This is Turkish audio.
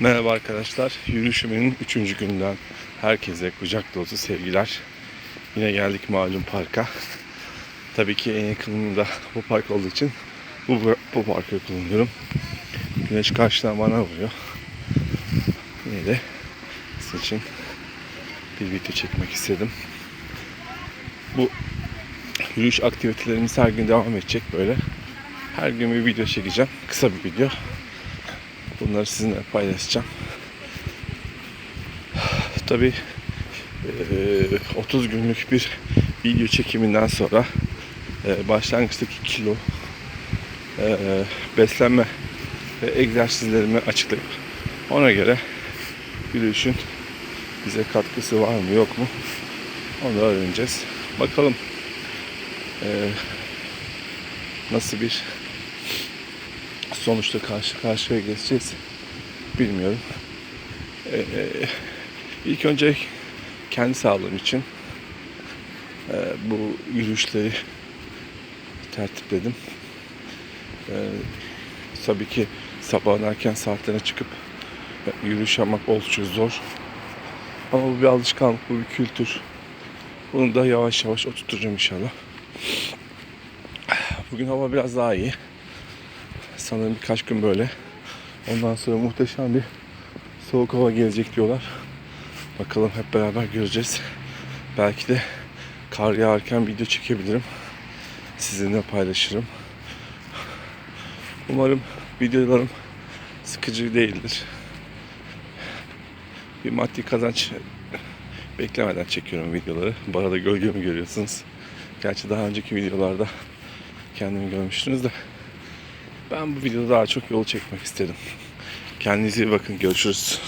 Merhaba arkadaşlar. Yürüyüşümün 3. günden herkese kucak dolusu sevgiler. Yine geldik malum parka. Tabii ki en yakınım da bu park olduğu için bu, bu parkı kullanıyorum. Güneş karşıdan bana vuruyor. Yine de sizin için bir video çekmek istedim. Bu yürüyüş aktivitelerimiz her gün devam edecek böyle. Her gün bir video çekeceğim. Kısa bir video. Bunları sizinle paylaşacağım. Tabii eee, 30 günlük bir video çekiminden sonra başlangıçtaki kilo beslenme ve egzersizlerimi açıklayıp ona göre yürüyüşün bize katkısı var mı yok mu onu öğreneceğiz. Bakalım nasıl bir sonuçta karşı karşıya geçeceğiz bilmiyorum. Ee, ilk önce kendi sağlığım için e, bu yürüyüşleri tertipledim. Ee, tabii ki sabahın erken saatlerine çıkıp yürüyüş yapmak oldukça zor. Ama bu bir alışkanlık, bu bir kültür. Bunu da yavaş yavaş oturtacağım inşallah. Bugün hava biraz daha iyi. Sanırım birkaç gün böyle. Ondan sonra muhteşem bir soğuk hava gelecek diyorlar. Bakalım hep beraber göreceğiz. Belki de kar yağarken video çekebilirim. Sizinle paylaşırım. Umarım videolarım sıkıcı değildir. Bir maddi kazanç beklemeden çekiyorum videoları. Bu arada gölgemi görüyorsunuz. Gerçi daha önceki videolarda kendimi görmüştünüz de ben bu videoda daha çok yol çekmek istedim. Kendinize iyi bakın. Görüşürüz.